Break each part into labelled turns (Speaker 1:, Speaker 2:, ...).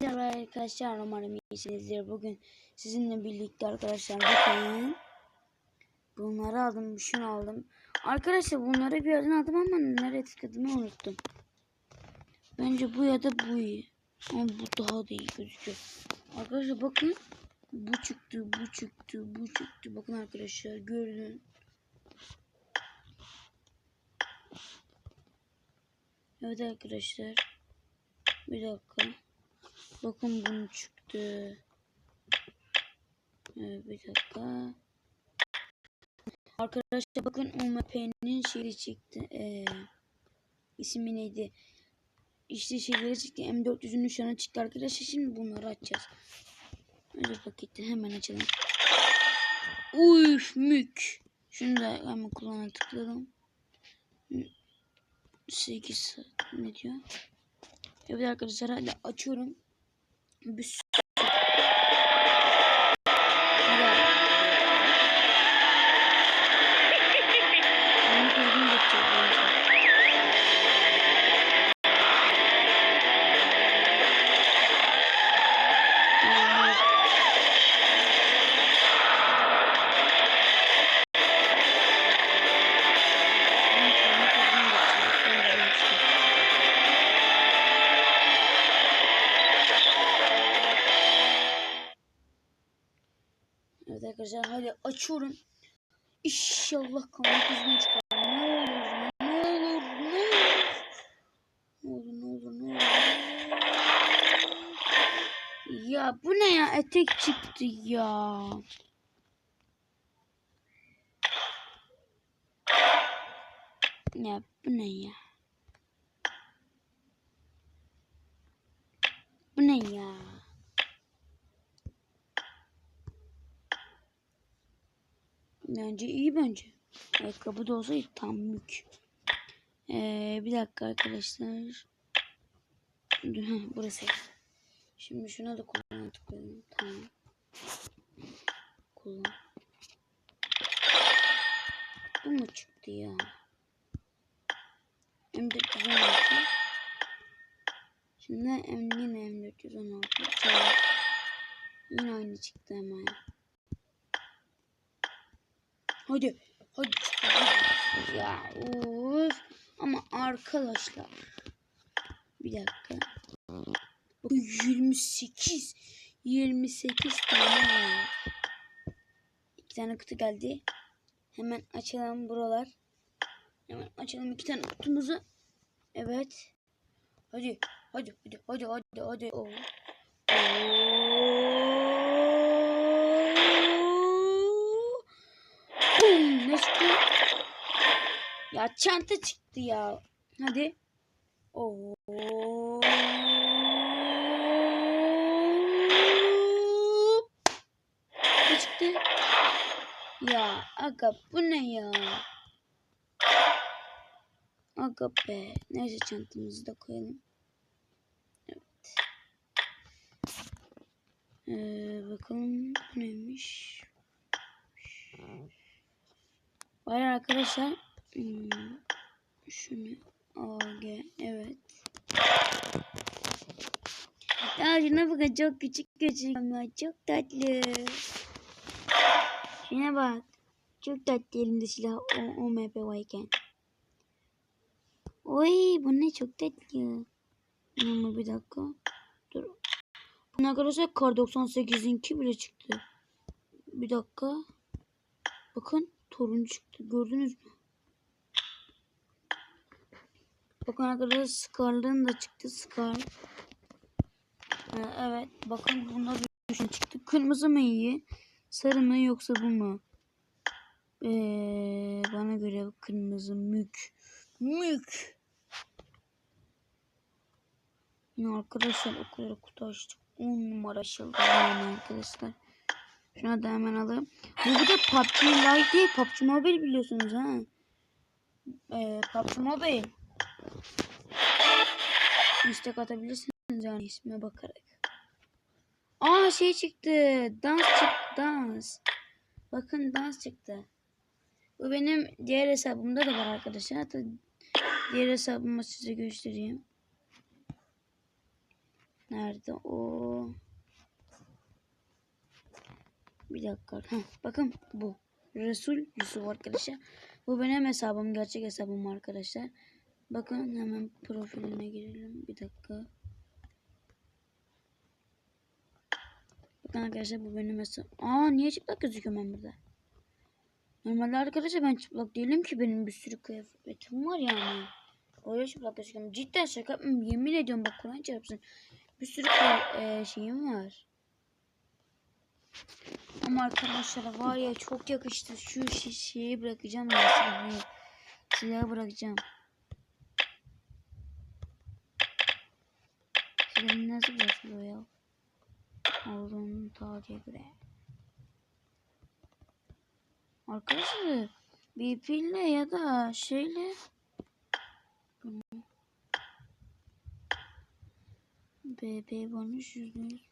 Speaker 1: Merhaba arkadaşlar umarım iyisinizdir. Bugün sizinle birlikte arkadaşlar bakın. Bunları aldım, şunu aldım. Arkadaşlar bunları bir yerden aldım ama nereye tıkladığımı unuttum. Bence bu ya da bu iyi. Ama bu daha da iyi gözüküyor. Arkadaşlar bakın. Bu çıktı, bu çıktı, bu çıktı. Bakın arkadaşlar gördün. Evet arkadaşlar. Bir dakika. Bakın bunu çıktı. Evet, bir dakika. Arkadaşlar bakın UMP'nin şeyi çıktı. Ee, ismi neydi? İşte şeyleri çıktı. M400'ün nişanı çıktı arkadaşlar. Şimdi bunları açacağız. Önce paketi hemen açalım. Uf mük. Şunu da hemen kullanana tıkladım. 8 ne diyor? Evet arkadaşlar hadi açıyorum. Bir açıyorum. İnşallah kanal kızgın çıkar. Ya bu ne ya? Etek çıktı ya. Ya bu ne ya? Bu ne ya? Bence iyi bence. Ayakkabı da olsaydı tam mük. Ee, bir dakika arkadaşlar. Burası. Şimdi şuna da kullan tıklayalım. Tamam. Kullan. Bu mu çıktı ya? M416. Şimdi M yine M416. Tamam. Yine aynı çıktı hemen. Hadi. Hadi. Ya of. Ama arkadaşlar. Bir dakika. Bakın 28. 28 tane var. İki tane kutu geldi. Hemen açalım buralar. Hemen açalım iki tane kutumuzu. Evet. Hadi. Hadi. Hadi. Hadi. Hadi. Hadi. Oo. Oo. Ne çıktı? Ya çanta çıktı ya. Hadi. Oo. Ne çıktı? Ya aga bu ne ya? Aga be. Neyse çantamızı da koyalım. Evet. Ee, bakalım neymiş? Var arkadaşlar. Hmm, şunu AG evet. Ya şuna bakın çok küçük ama çok tatlı. Şuna bak. Çok tatlı elinde silah o, o MP varken. Oy bu ne çok tatlı. Ama bir dakika. Dur. Bunun arkadaşlar kar 98'inki bile çıktı. Bir dakika. Bakın torun çıktı. Gördünüz mü? Bakın arkadaşlar Scar'ların da çıktı. Scar. Ee, evet. Bakın bir şey çıktı. Kırmızı mı iyi? Sarı mı yoksa bu mu? Ee, bana göre kırmızı mük. Mük. Arkadaşlar o kadar kutu açtık. 10 numara yani arkadaşlar. Şuna da hemen alayım. Bu bir de PUBG Lite değil. PUBG Mobile biliyorsunuz ha. Ee, PUBG Mobile. İstek atabilirsiniz yani isme bakarak. Aa şey çıktı. Dans çıktı. Dans. Bakın dans çıktı. Bu benim diğer hesabımda da var arkadaşlar. Hatta diğer hesabımı size göstereyim. Nerede o? Bir dakika. Heh, bakın bu. Resul Yusuf arkadaşlar. Bu benim hesabım. Gerçek hesabım arkadaşlar. Bakın hemen profiline girelim. Bir dakika. Bakın arkadaşlar bu benim hesabım. Aa niye çıplak gözüküyorum ben burada? Normalde arkadaşlar ben çıplak değilim ki benim bir sürü kıyafetim var yani. Öyle çıplak gözüküyorum. Cidden şaka yapmıyorum. Yemin ediyorum bak Kur'an çarpsın. Bir sürü e, şeyim var. Ama arkadaşlar var ya çok yakıştı. Şu şi- şeyi bırakacağım ben silahı. Silahı bırakacağım. Silahı nasıl bırakılıyor ya? Olduğunun tarihe göre. Arkadaşlar BP ile ya da şeyle BP bana yüzde yüz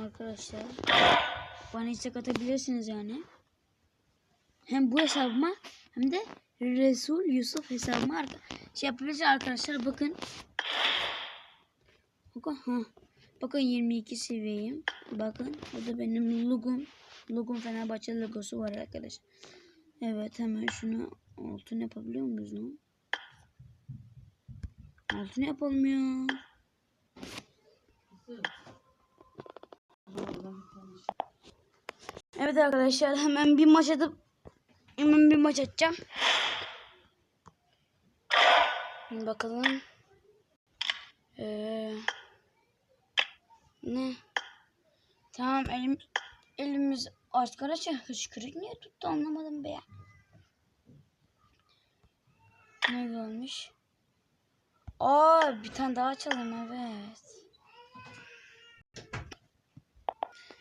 Speaker 1: Arkadaşlar bana istek atabilirsiniz yani. Hem bu hesabıma hem de Resul Yusuf hesabıma şey yapabilirsiniz arkadaşlar bakın. Bakın ha. Bakın 22 seviyeyim. Bakın bu da benim logom. Logom Fenerbahçe logosu var arkadaşlar. Evet hemen şunu altın yapabiliyor muyuz lan? Altın yapalım ya. Evet arkadaşlar hemen bir maç atıp hemen bir maç atacağım. Bakalım. Ee, ne? Tamam elim elimiz arkadaşlar hışkırık niye tuttu anlamadım be ya. Ne gelmiş? Aa bir tane daha açalım evet.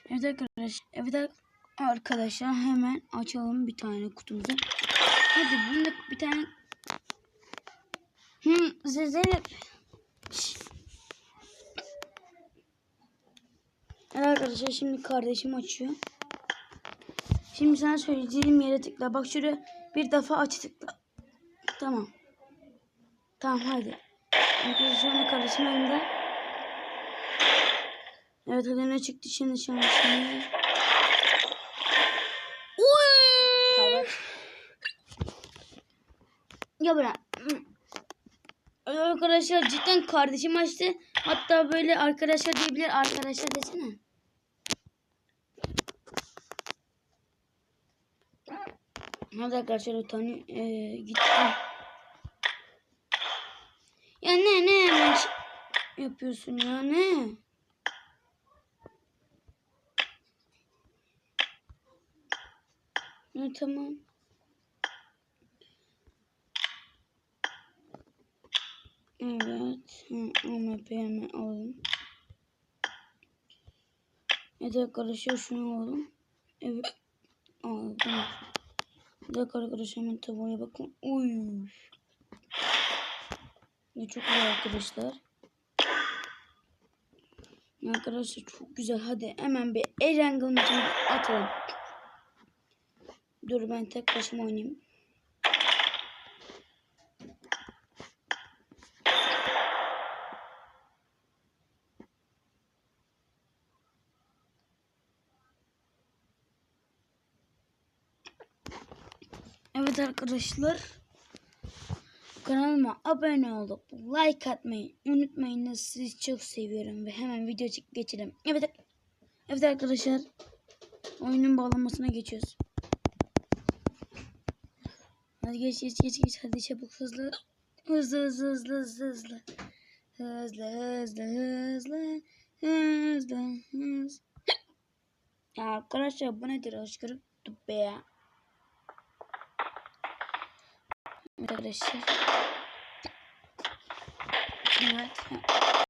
Speaker 1: Evet arkadaşlar, evet arkadaşlar hemen açalım bir tane kutumuzu. Hadi bunda bir tane Hmm. Şşş. Evet arkadaşlar şimdi kardeşim açıyor. Şimdi sana söyleyeceğim yere tıkla. Bak şuraya bir defa aç tıkla. Tamam. Tamam hadi. Arkadaşlar şu anda kardeşim önümde. Evet hadi ne çıktı şimdi şimdi şimdi. Ya bırak. Arkadaşlar cidden kardeşim açtı. Hatta böyle arkadaşlar diyebilir. Arkadaşlar desene. Hadi arkadaşlar o tane e, gitti. Ya ne ne hemen yapıyorsun ya ne? Ne tamam. Evet. Hı, AMP hemen alalım. Evet arkadaşlar şunu alalım. Evet. Aldım. Bir dakika arkadaşlar hemen tavuğa bakın. Uy. Ne çok güzel arkadaşlar. Arkadaşlar çok güzel. Hadi hemen bir Erangel maçını atalım. Dur ben tek başıma oynayayım. Evet arkadaşlar. Kanalıma abone olup like atmayı unutmayınız. Sizi çok seviyorum ve hemen video geçelim. Evet. Evet arkadaşlar. Oyunun bağlanmasına geçiyoruz. Hadi geç geç geç geç. Hadi çabuk hızlı. Hızlı hızlı hızlı hızlı hızlı. Hızlı hızlı hızlı. Hızlı hızlı. Ya arkadaşlar bu nedir? Hışkırık be ya. Arkadaşlar. Evet.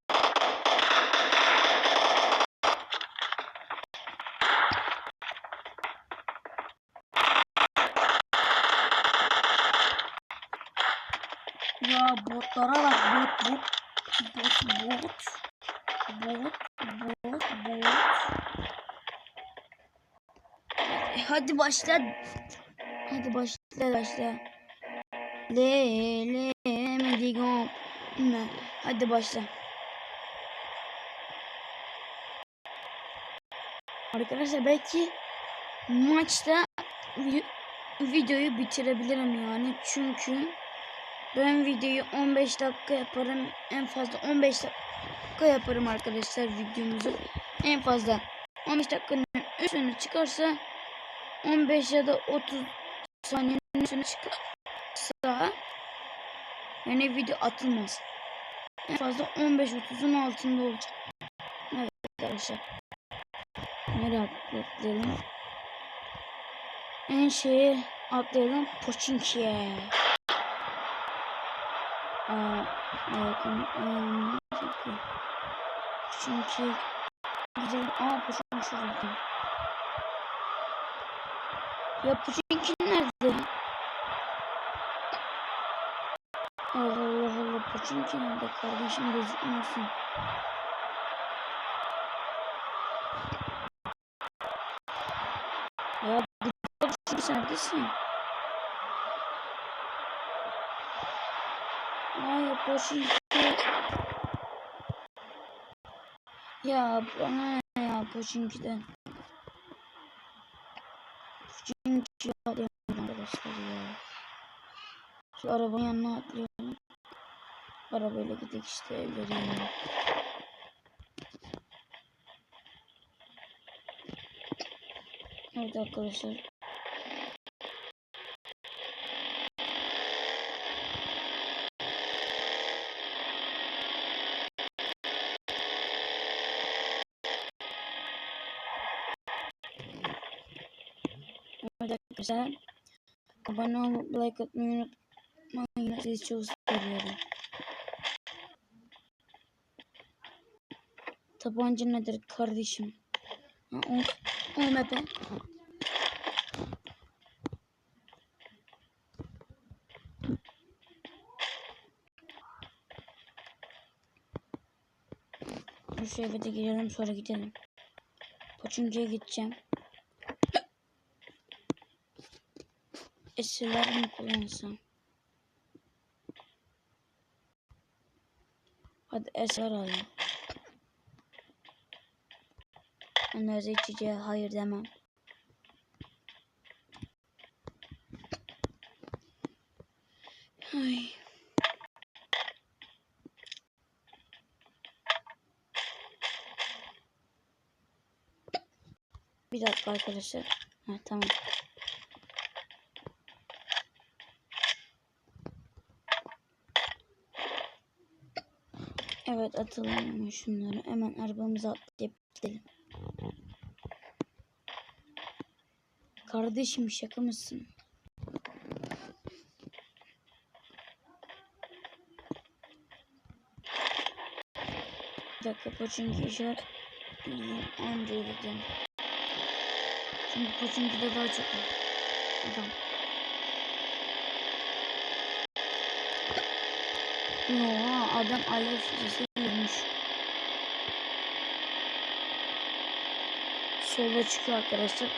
Speaker 1: Hadi, başla. Hadi başla başla. Le le medigo Ne? Hadi başla. Arkadaşlar belki maçta vi- videoyu bitirebilirim yani. Çünkü ben videoyu 15 dakika yaparım. En fazla 15 dakika yaparım arkadaşlar videomuzu. En fazla 15 dakikanın üstüne çıkarsa 15 ya da 30 saniyenin üstüne çıkarsa yani video atılmaz en fazla 15-30'un altında olacak evet arkadaşlar nereye atlayalım en şeye atlayalım Poçinki'ye Aa, çekiyor. Çünkü gidelim. Aa Poçinki şurada. Ya Poçinki nerede? Allah Allah Allah Poçinki nerede kardeşim gözükmüyorsun. Ya bu Poçinki neredesin? Ay Poçinki. Ya bana ya Poçinki'den. Poçinki arayalım arkadaşlar ya. Şu arabanın yanına atlayalım. Arabayla gidelim işte evleri yanına. Evet arkadaşlar. Arkadaşlar. Abone olup like atmayı unutmayın. Sizi çok seviyorum. Tabanca nedir kardeşim? Ha, o, o ne be? Şu eve girelim sonra gidelim. Poçuncu'ya gideceğim. Esirler mi kullansam? Hadi esir alayım. Onlara içeceğe hayır demem. Ay. Bir dakika arkadaşlar. Ha, tamam. Evet atalım şunları. Hemen arabamıza atlayıp gidelim. Kardeşim şaka mısın? Bir dakika Poçinki işaret anca öldüm. Çünkü Poçinki'de daha çok. Adam. Oha adam alev füzesi vurmuş. Sola çıkıyor arkadaşlar.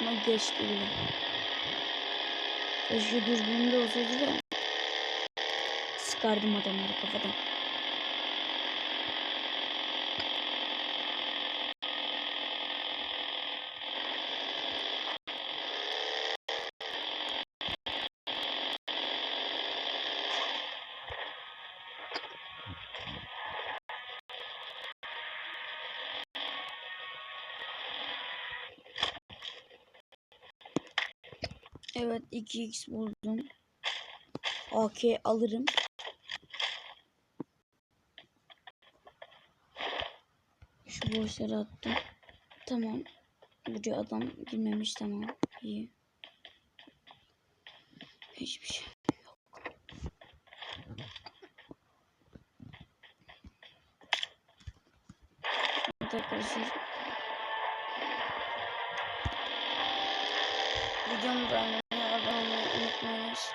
Speaker 1: Ama geçti bile. Keşke dürbünümde olsaydı da sıkardım adamları kafadan. Evet 2x buldum. AK alırım. Şu boşları attım. Tamam. Buraya adam girmemiş tamam. İyi. Hiçbir şey yok. Arkadaşlar. Videomu beğenmeyi, unutmayınız.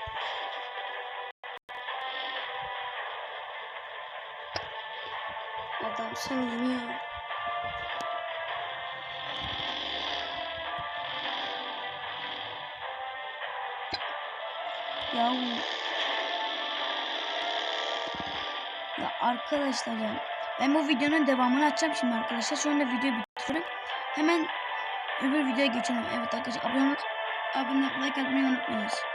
Speaker 1: Adam sanmıyor. Ya Ya arkadaşlar ya. Ben bu videonun devamını açacağım şimdi arkadaşlar. Şu anda videoyu bitiriyorum. Hemen öbür videoya geçelim. Evet arkadaşlar abone abone like atmayı unutmayınız.